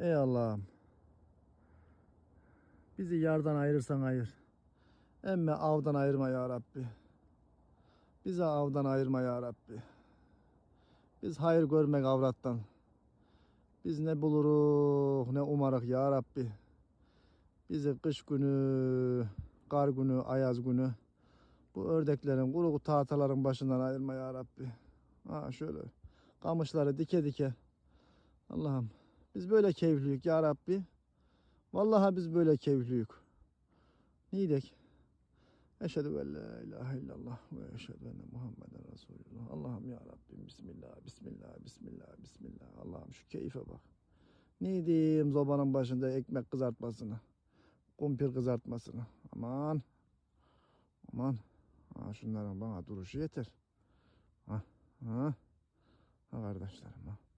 Ey Allah'ım. Bizi yardan ayırırsan ayır. Emme avdan ayırma ya Rabbi. Bizi avdan ayırma ya Rabbi. Biz hayır görmek avrattan. Biz ne buluruk ne umarık ya Rabbi. Bizi kış günü, kar günü, ayaz günü bu ördeklerin, kuru tahtaların başından ayırma ya Rabbi. Ha şöyle kamışları dike dike. Allah'ım biz böyle keyifliyik ya Rabbi. Vallahi biz böyle keyifliyik. Neydik? Eşhedü en la ilahe illallah ve eşhedü enne Muhammeden Resulullah. Allah'ım ya Rabbim Bismillah, Bismillah, Bismillah, Bismillah. Allah'ım şu keyfe bak. Ne diyeyim başında ekmek kızartmasını. Kumpir kızartmasını. Aman. Aman. Ha şunların bana duruşu yeter. Ha. Ha. Ha kardeşlerim ha.